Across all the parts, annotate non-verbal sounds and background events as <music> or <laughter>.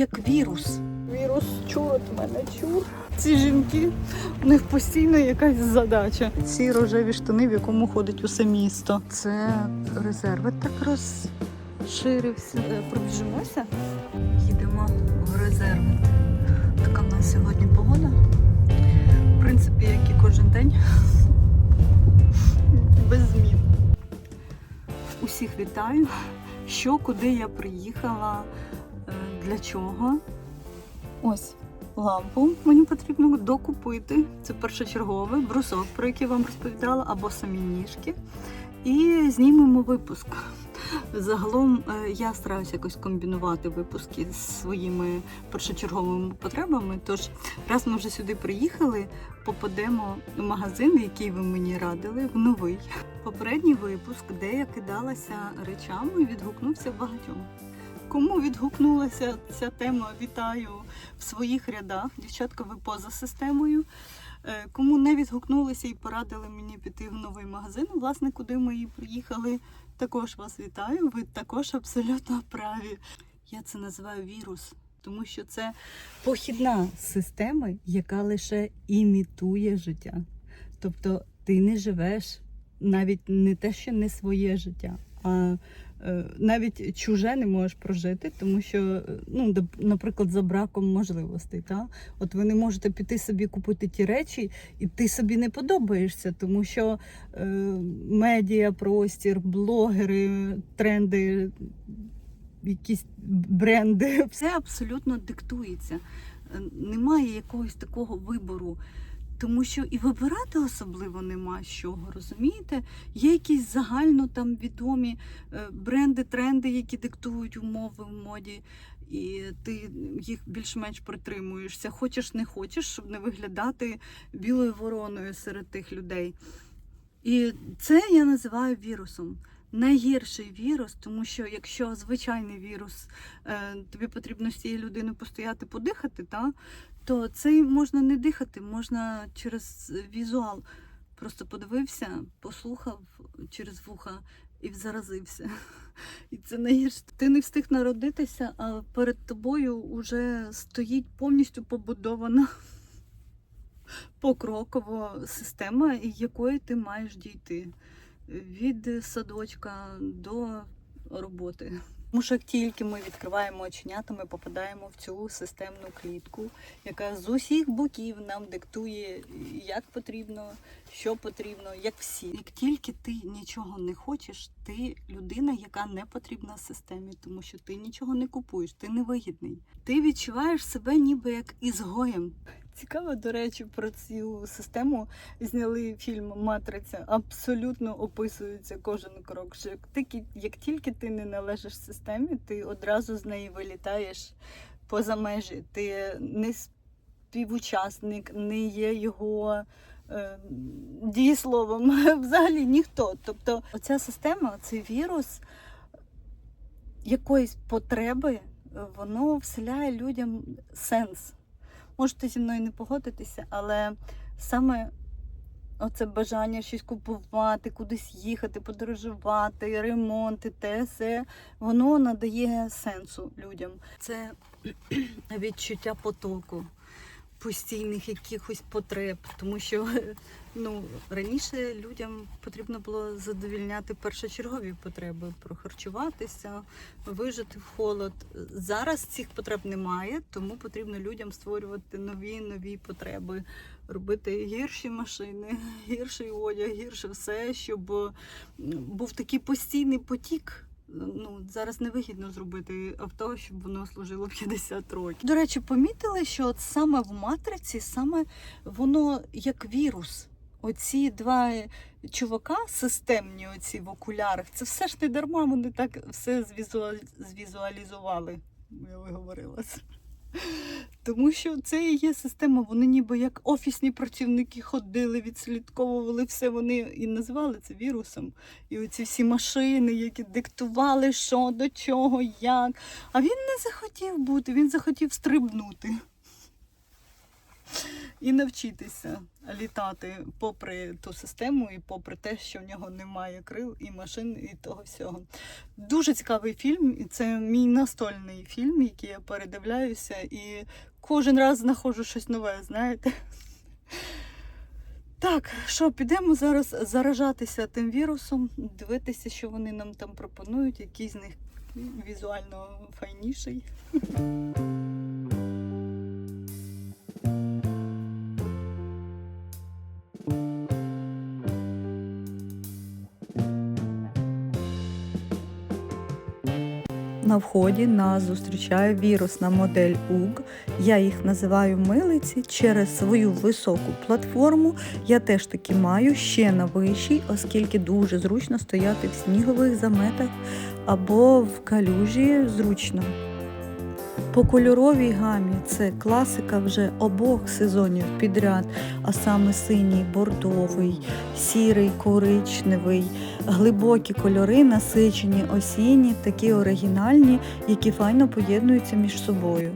як вірус. Вірус чур от мене чур. Ці жінки, у них постійно якась задача. Ці рожеві штани, в якому ходить усе місто. Це резерви так розширився. Е, Пробіжимося. Їдемо в резерви. Така в нас сьогодні погода. В принципі, як і кожен день. <laughs> Без змін. Усіх вітаю. Що, куди я приїхала, для чого. Ось лампу мені потрібно докупити. Це першочерговий брусок, про який вам розповідала, або самі ніжки. І знімемо випуск. Загалом е, я стараюся якось комбінувати випуски з своїми першочерговими потребами. Тож, раз ми вже сюди приїхали, попадемо в магазин, який ви мені радили, в новий. Попередній випуск, де я кидалася речами, відгукнувся багатьом. Кому відгукнулася ця тема, вітаю в своїх рядах. Дівчатка, ви поза системою. Е, Кому не відгукнулися і порадили мені піти в новий магазин, власне, куди ми і приїхали, також вас вітаю. Ви також абсолютно праві. Я це називаю вірус, тому що це похідна система, яка лише імітує життя. Тобто ти не живеш навіть не те, що не своє життя, а навіть чуже не можеш прожити, тому що, е, ну, наприклад, за браком можливостей. Та? От ви не можете піти собі купити ті речі, і ти собі не подобаєшся, тому що е, медіа, простір, блогери, тренди, якісь бренди, все абсолютно диктується. Е, Немає якогось такого вибору. Тому що і вибирати особливо нема з чого, розумієте? Є якісь загально там відомі е, бренди, тренди, які диктують умови в моді, і ти їх більш-менш притримуєшся. Хочеш, не хочеш, щоб не виглядати білою вороною серед тих людей. І це я називаю вірусом. Найгірший вірус, тому що якщо звичайний вірус, е, тобі потрібно з цією людиною постояти, подихати, та, то цей можна не дихати, можна через візуал. Просто подивився, послухав через вуха і заразився. І це найгірше. Ти не встиг народитися, а перед тобою вже стоїть повністю побудована покрокова система, якої ти маєш дійти від садочка до роботи. Тому що як тільки ми відкриваємо оченята, ми попадаємо в цю системну клітку, яка з усіх боків нам диктує, як потрібно, що потрібно, як всі. Як тільки ти нічого не хочеш, ти людина, яка не потрібна системі, тому що ти нічого не купуєш, ти не вигідний. Ти відчуваєш себе ніби як ізгоєм. Цікаво, до речі, про цю систему зняли фільм Матриця. Абсолютно описується кожен крок. Що як тільки, як тільки ти не належиш системі, ти одразу з неї вилітаєш поза межі. Ти не співучасник, не є його е, дієсловом. <laughs> Взагалі ніхто. Тобто, оця система, цей вірус якоїсь потреби, воно вселяє людям сенс. Можете зі мною не погодитися, але саме оце бажання щось купувати, кудись їхати, подорожувати, ремонти, те, все, воно надає сенсу людям. Це <clears throat> відчуття потоку, постійних якихось потреб, тому що <laughs> ну, раніше людям потрібно було задовільняти першочергові потреби прохарчуватися, вижити в холод. Зараз цих потреб немає, тому потрібно людям створювати нові нові потреби, робити гірші машини, <laughs> гірший одяг, гірше все, щоб був такий постійний потік. Ну, зараз невигідно зробити авто, щоб воно служило 50 років. До речі, помітили, що от саме в матриці, саме воно як вірус. Оці два чувака системні, оці в окулярах, це все ж не дарма, вони так все звізуа- звізуалізували. Я виговорилася. Тому що це і є система, вони ніби як офісні працівники ходили, відслідковували все, вони і називали це вірусом. І оці всі машини, які диктували, що, до чого, як. А він не захотів бути, він захотів стрибнути. І навчитися літати попри ту систему і попри те, що в нього немає крил і машин, і того всього. Дуже цікавий фільм, і це мій настольний фільм, який я передивляюся, і кожен раз знаходжу щось нове, знаєте. Так, що підемо зараз заражатися тим вірусом, дивитися, що вони нам там пропонують, який з них візуально файніший. На вході нас зустрічає вірусна модель УГ. Я їх називаю милиці через свою високу платформу. Я теж таки маю ще на вищій, оскільки дуже зручно стояти в снігових заметах або в калюжі зручно. По кольоровій гамі це класика вже обох сезонів підряд, а саме синій, бордовий, сірий, коричневий, глибокі кольори, насичені осінні, такі оригінальні, які файно поєднуються між собою.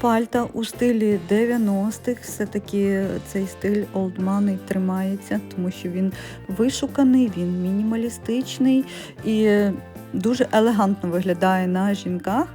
Пальта у стилі 90-х, все-таки цей стиль Money тримається, тому що він вишуканий, він мінімалістичний і дуже елегантно виглядає на жінках.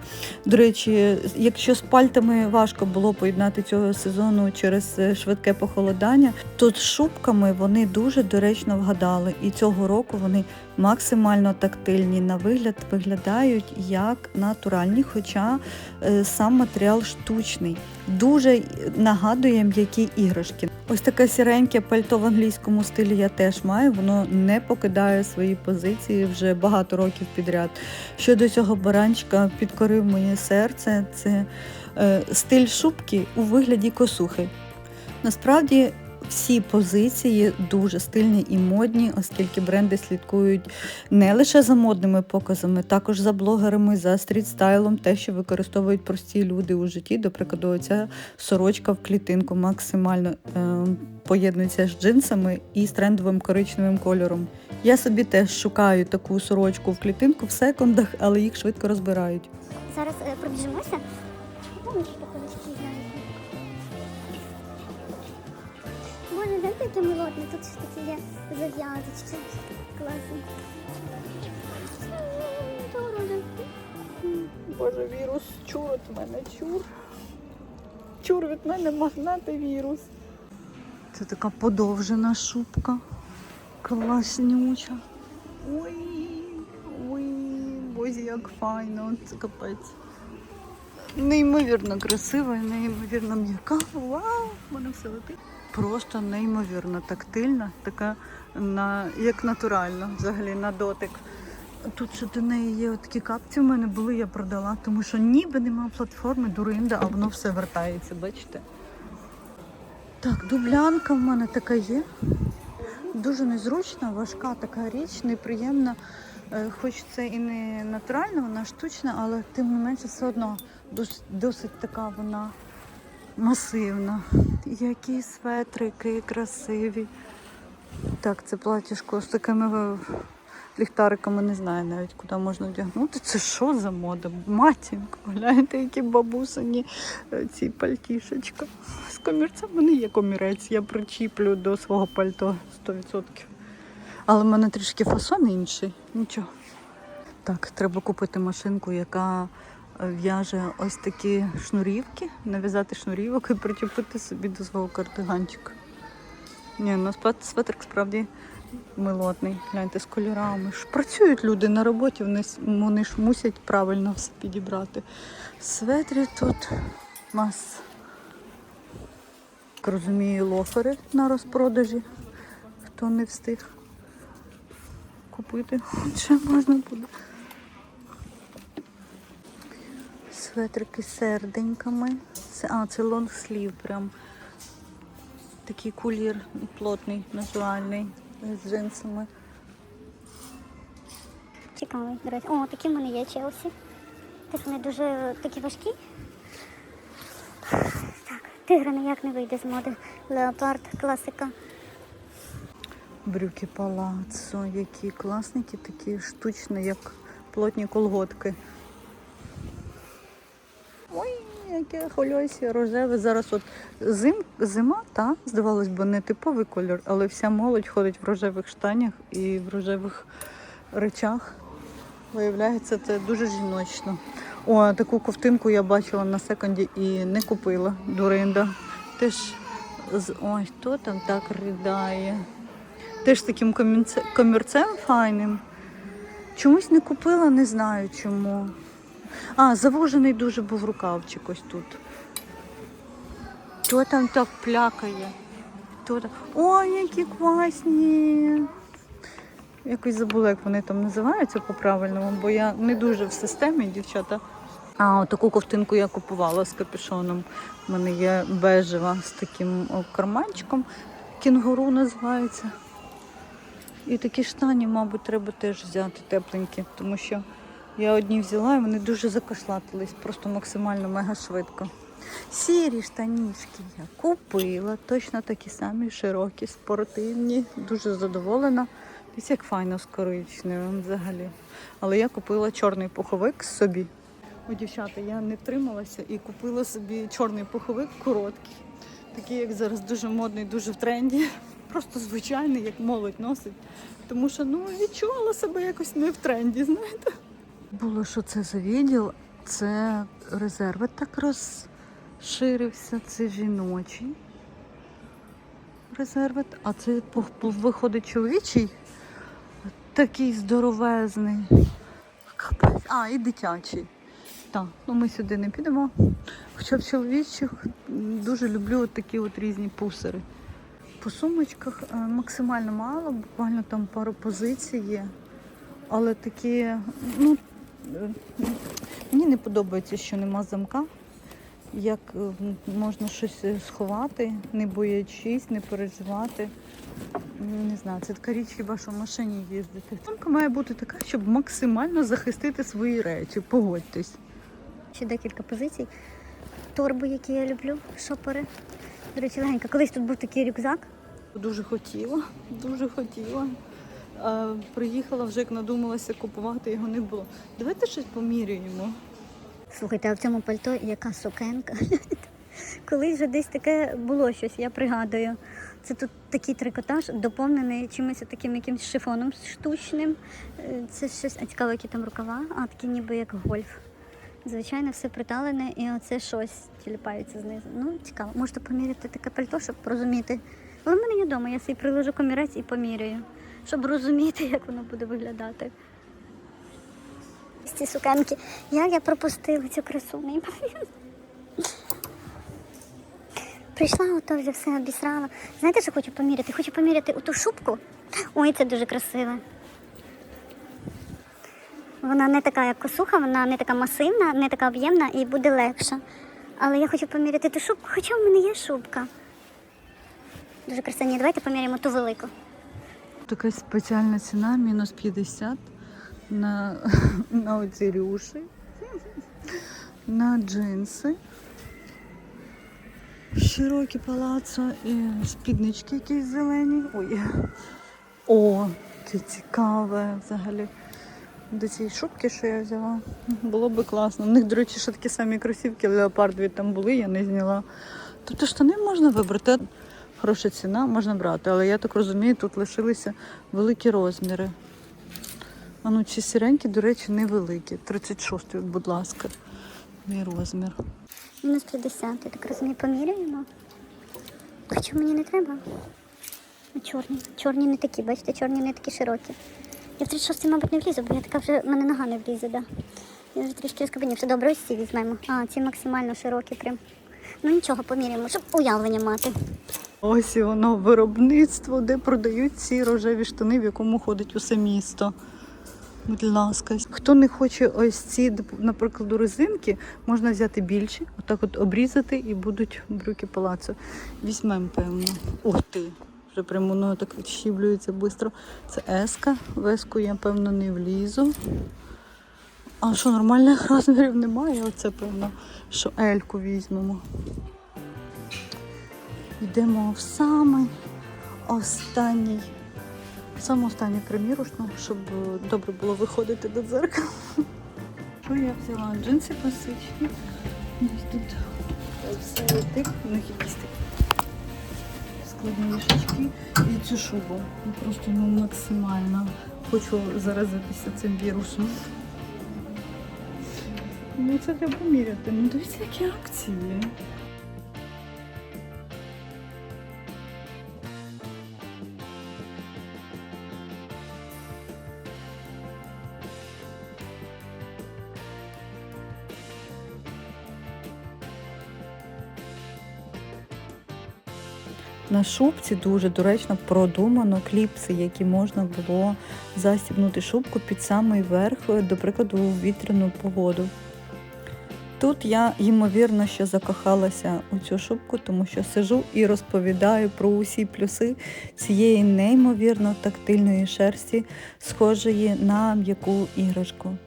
До речі, якщо з пальтами важко було поєднати цього сезону через е, швидке похолодання, то з шубками вони дуже доречно вгадали. І цього року вони максимально тактильні на вигляд виглядають як натуральні, хоча е, сам матеріал штучний. Дуже нагадує м'які іграшки. Ось таке сіреньке пальто в англійському стилі я теж маю. Воно не покидає свої позиції вже багато років підряд. Щодо цього баранчика підкорив моє серце. Це е, стиль шубки у вигляді косухи. Насправді всі позиції дуже стильні і модні, оскільки бренди слідкують не лише за модними показами, також за блогерами, за стрітстайлом, те, що використовують прості люди у житті. До прикладу, ця сорочка в клітинку максимально е, поєднується з джинсами і з трендовим коричневим кольором. Я собі теж шукаю таку сорочку в клітинку в секундах, але їх швидко розбирають. Зараз е, пробіжимося. Яке милотне, тут такі є зав'язочки. Класно. Боже, вірус, чур від мене, чур. Чур від мене магнати вірус. Це така подовжена шубка. Класнюча. Ой, ой, боже, як файно, це капець. Неймовірно красива, неймовірно м'яка. Вау! мене все летить. Просто неймовірно тактильна, така на, як натурально, взагалі на дотик. Тут ще до неї є такі капці в мене були, я продала, тому що ніби нема платформи, дуринда, а воно все вертається, бачите? Так, дублянка в мене така є. Дуже незручна, важка така річ, неприємна. Е, Хоч це і не натуральна, вона штучна, але тим не менше все одно досить, досить така вона масивна. Які светрики красиві. Так, це платіжко з такими е, ліхтариками не знаю навіть, куди можна вдягнути. Це що за мода? Матінко, гляньте, які бабусині е, ці пальтішечка. З комірцем в мене є комірець, я причіплю до свого пальто 100%. Але в мене трішки фасон інший. Нічого. Так, треба купити машинку, яка в'яже ось такі шнурівки, нав'язати шнурівок і причепити собі до свого кардиганчика. Ні, ну светрик справді милотний. Гляньте з кольорами. Ж працюють люди на роботі, вони, ж мусять правильно все підібрати. Светрі тут мас. Так розумію, лофери на розпродажі. Хто не встиг купити, <laughs> ще можна буде. Светрики з серденьками. Це, а, це лонгслів прям. Такий кулір плотний, натуральний, з джинсами. Цікавий, до речі. О, такі в мене є Челсі. Так вони дуже такі важкі. Так, тигра ніяк не вийде з моди. Леопард, класика. Брюки палаццо, які класненькі, такі штучні, як плотні колготки. Ой, яке рожеве. Зараз от зим, зима, та, здавалось би, не типовий кольор, але вся молодь ходить в рожевих штанях і в рожевих речах. Виявляється, це дуже жіночно. О, таку ковтинку я бачила на секунді і не купила. Дуринда. Теж з ой, хто там так ридає? Теж таким комірце- комірцем файним. Чомусь не купила, не знаю чому. А, завожений дуже був рукавчик ось тут. Хто там так плякає? Хто там? Ой, які класні! Якось забула, як вони там називаються по-правильному, бо я не дуже в системі, дівчата. А, таку ковтинку я купувала з капюшоном. У мене є бежева з таким карманчиком. Кінгуру називається. І такі штані, мабуть, треба теж взяти тепленькі, тому що я одні взяла і вони дуже закашлатились, просто максимально мега швидко. Сірі штанішки я купила, точно такі самі широкі, спортивні, дуже задоволена. Дивіться, як файно з коричневим взагалі. Але я купила чорний пуховик собі. О, дівчата, я не втрималася і купила собі чорний пуховик короткий. Такий, як зараз дуже модний, дуже в тренді. Просто звичайний, як молодь носить. Тому що ну, відчувала себе якось не в тренді, знаєте. Було, що це за відділ, це резерви так розширився, це жіночий резервит, а це виходить чоловічий, такий здоровезний. А, і дитячий. Так, ну ми сюди не підемо. Хоча в чоловічих дуже люблю от такі от різні пусери. По сумочках е, максимально мало, буквально там пару позицій є. Але такі, ну, мені не подобається, що нема замка. Як е, можна щось е, сховати, не боячись, не переживати. Не знаю, це така річ хіба що в машині їздити. Сумка має бути така, щоб максимально захистити свої речі, погодьтесь. Ще декілька позицій. Торби, які я люблю, шопери. До речі, легенько. Колись тут був такий рюкзак. Дуже хотіла, дуже хотіла. А, приїхала вже як надумалася купувати, його не було. Давайте щось поміряємо. Слухайте, а в цьому пальто яка сукенка. <laughs> Колись вже десь таке було щось, я пригадую. Це тут такий трикотаж, доповнений чимось таким якимось шифоном штучним. Е, Це щось, а цікаво, які там рукава, а такі ніби як гольф. Звичайно, все приталене і оце щось тіліпається знизу. Ну, цікаво. Можете поміряти таке пальто, щоб розуміти. Але в мене є вдома, я собі приложу комірець і поміряю, щоб розуміти, як воно буде виглядати. Ці сукенки. Як я пропустила цю красу, неймовірно. Прийшла, ото вже все обісрала. Знаєте, що хочу поміряти? Хочу поміряти оту шубку. Ой, це дуже красиве. Вона не така, як косуха, вона не така масивна, не така об'ємна і буде легша. Але я хочу поміряти ту шубку, хоча в мене є шубка. Дуже красиві. Давайте поміряємо ту велику. Така спеціальна ціна, мінус 50 на, на оці рюші, на джинси, широкі палацо і спіднички якісь зелені. Ой. О, це цікаве взагалі. До цієї шубки, що я взяла, було би класно. У них, до речі, ще такі самі кросівки леопардові там були, я не зняла. Тобто штани можна вибрати. Хороша ціна, можна брати, але я так розумію, тут лишилися великі розміри. А ну ці сіренькі, до речі, невеликі. 36, от, будь ласка, мій розмір. Мінус 50, я так розумію, поміряємо. Хоча мені не треба. А чорні. Чорні не такі, бачите, чорні не такі широкі. Я в 36-й, мабуть, не влізу, бо я така вже в мене нога не влізе, да. Я вже трішки розкабінівся. Добре, ось ці візьмемо. А, ці максимально широкі прям. Ну нічого, поміряємо, щоб уявлення мати. Ось і воно виробництво, де продають ці рожеві штани, в якому ходить усе місто. Будь ласка, хто не хоче ось ці, наприклад, резинки, можна взяти більші, отак от обрізати і будуть брюки палацу. Візьмемо, певно. Ух ти! Вже прямо воно так відщіблюється швидко. Це еска. В еску я, певно, не влізу. А що, нормальних розмірів немає? Оце, певно, що ельку візьмемо. Йдемо в самий останній, саме останній примірочну, щоб е, добре було виходити до дзеркала. Що я взяла? Джинси класичні. Десь тут тих, у них якісь такі складні шачки і цю шубу. Просто ну, максимально хочу заразитися цим вірусом. Ну це треба міряти. Ну дивіться, які акції. На шубці дуже доречно продумано кліпси, які можна було застібнути шубку під самий верх, до прикладу, у вітряну погоду. Тут я ймовірно, що закохалася у цю шубку, тому що сижу і розповідаю про усі плюси цієї неймовірно тактильної шерсті, схожої на м'яку іграшку.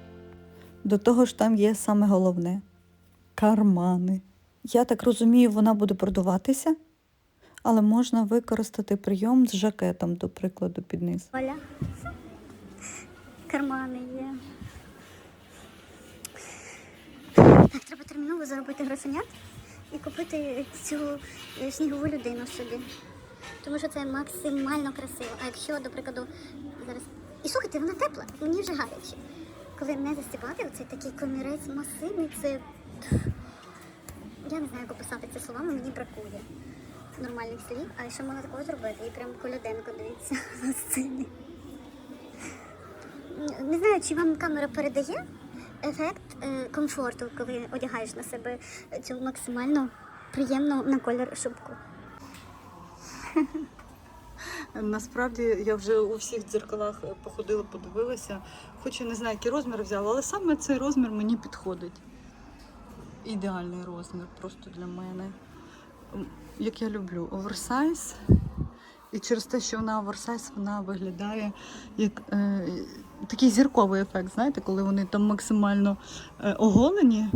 До того ж, там є саме головне кармани. Я так розумію, вона буде продуватися, але можна використати прийом з жакетом, до прикладу, під низ. Оля. Кармани є. Так, треба терміново заробити грошенят і купити цю е, снігову людину собі. Тому що це максимально красиво. А якщо, до прикладу, зараз. І слухайте, вона тепла, мені вже гаряче. Коли не застібати, оцей такий комірець масивний, це. Я не знаю, як описати це словами, мені бракує нормальних слів. А що можна такого зробити? І прям коляденко дивіться <laughs> на сцені. Не знаю, чи вам камера передає ефект комфорту, коли одягаєш на себе цю максимально приємну на колір шубку. <laughs> Насправді я вже у всіх дзеркалах е, походила, подивилася. Хоч і не знаю, який розмір взяла, але саме цей розмір мені підходить. Ідеальний розмір просто для мене. Як я люблю, оверсайз. І через те, що вона оверсайз, вона виглядає як е, такий зірковий ефект, знаєте, коли вони там максимально е, оголені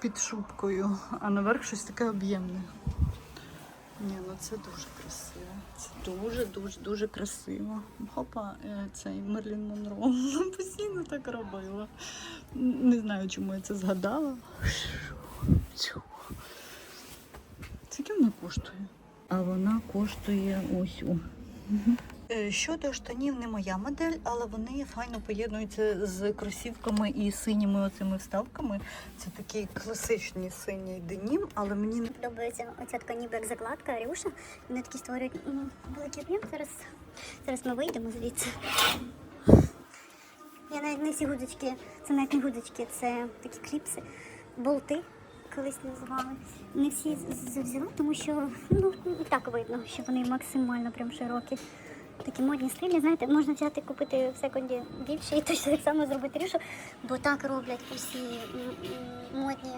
під шубкою, а наверх щось таке об'ємне. Ні, ну це дуже красиво. Це дуже, дуже, дуже красиво. Хопа, е, цей Мерлін Монро постійно так робила. Не знаю, чому я це згадала. Скільки вона коштує? А вона коштує ось у. Е, Щодо штанів не моя модель, але вони файно поєднуються з кросівками і синіми оцими вставками. Це такий класичний синій денім, але мені Мені подобається оця така ніби як закладка, рюша. Вони такі створюють великий об'єм. Зараз, зараз ми вийдемо звідси. Я навіть не всі гудочки, це навіть не гудочки, це такі кліпси, болти колись називали. Не всі з- тому що ну так видно, що вони максимально прям широкі. Такі модні стилі, знаєте, можна взяти купити в секунді більше і точно так само зробити рішу, бо так роблять усі модні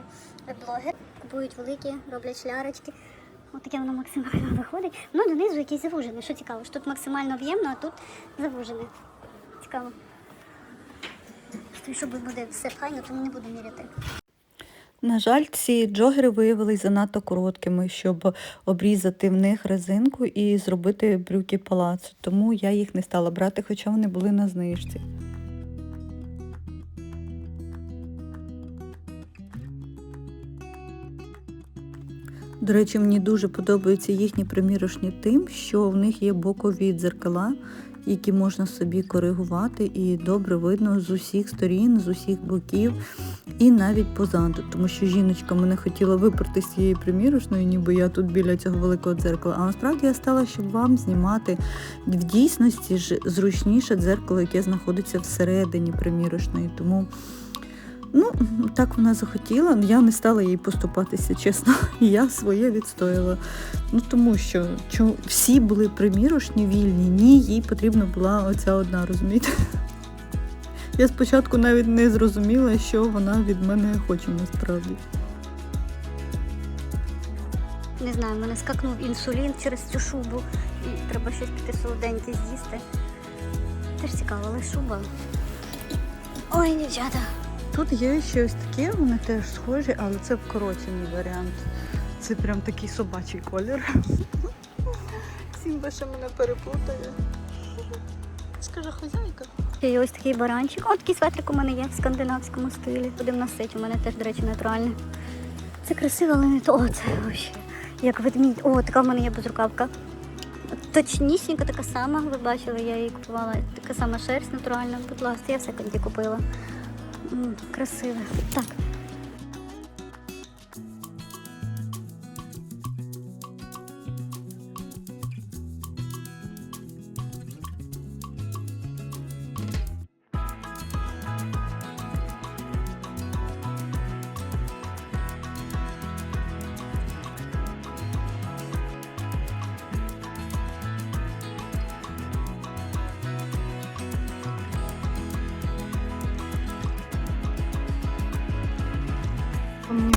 блогери. Купують великі, роблять шлярочки. Ось таке воно максимально <laughs> виходить. Ну, донизу якийсь завужений. Що цікаво, що тут максимально об'ємно, а тут завужене. Цікаво. Якщо буде все файно, то не буду міряти. На жаль, ці джогери виявилися занадто короткими, щоб обрізати в них резинку і зробити брюки палацу. Тому я їх не стала брати, хоча вони були на знижці. До речі, мені дуже подобаються їхні примірочні тим, що в них є бокові дзеркала, які можна собі коригувати, і добре видно з усіх сторін, з усіх боків і навіть позаду, тому що жіночка мене хотіла випрати з цієї примірочної, ніби я тут біля цього великого дзеркала. А насправді я стала, щоб вам знімати в дійсності ж зручніше дзеркало, яке знаходиться всередині примірочної. Тому ну, так вона захотіла. Я не стала їй поступатися, чесно. <laughs> Я своє відстояла. Ну тому що чо- всі були примірочні вільні, ні, їй потрібна була оця одна, розумієте? <laughs> Я спочатку навіть не зрозуміла, що вона від мене хоче насправді. Не знаю, в мене скакнув інсулін через цю шубу. І треба щось піти солоденьке з'їсти. Теж цікаво, але шуба. Ой, дівчата. Тут є щось таке, вони теж схожі, але це вкорочений варіант. Це прям такий собачий колір. Сімба ще мене переплутає. Скаже хазяйка. Є ось такий баранчик. О, такий светрик у мене є в скандинавському стилі. Будемо носити. У мене теж, до речі, натуральний. Це красиво, але не то. О, це вообще. Як ведмідь. О, така в мене є безрукавка. Точнісінька така сама, ви бачили, я її купувала. Така сама шерсть натуральна, будь ласка, я в секонді купила. Красиве. Так.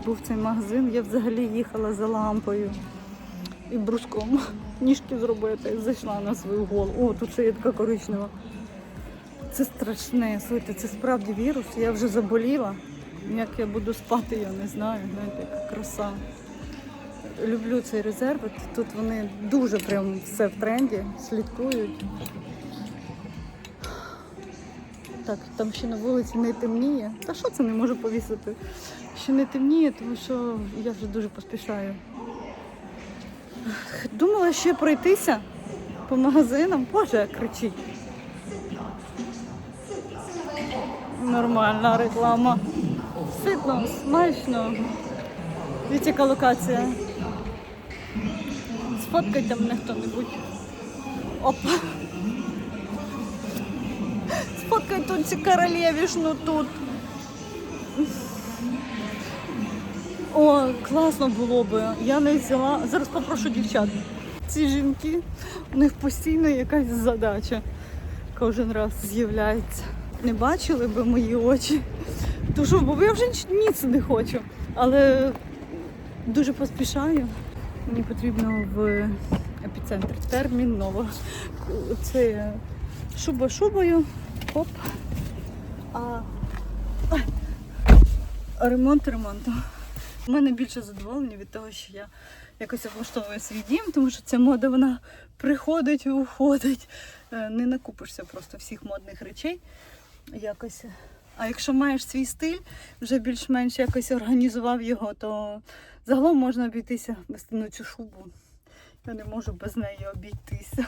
Був цей магазин, я взагалі їхала за лампою і бруском ніжки зробити. Зайшла на свою голову. О, тут ще є така коричнева. Це страшне, слухайте, це справді вірус. Я вже заболіла. Як я буду спати, я не знаю. Знаєте, яка краса. Люблю цей резерв. Тут вони дуже прям все в тренді, слідкують. Так, там ще на вулиці не темніє. Та що це не можу повісити? Ще не темніє, тому що я вже дуже поспішаю. Думала ще пройтися по магазинам. Боже, кричить. Нормальна реклама. Ситно, смачно. Дивіться, яка локація. Сфоткайте мене хто-небудь. Опа. Сфоткай тут цю королевішну тут. О, класно було би. Я не взяла. Зараз попрошу дівчат. Ці жінки, у них постійно якась задача кожен раз з'являється. Не бачили би мої очі. То що, бо я вже ніц не хочу. Але дуже поспішаю. Мені потрібно в епіцентр терміново. Це шуба шубою. Хоп. А ремонт ремонтом. У мене більше задоволення від того, що я якось облаштовую свій дім, тому що ця мода вона приходить і уходить. Е, Не накупишся просто всіх модних речей. Якось. А якщо маєш свій стиль, вже більш-менш якось організував його, то загалом можна обійтися без ну, цю шубу. Я не можу без неї обійтися.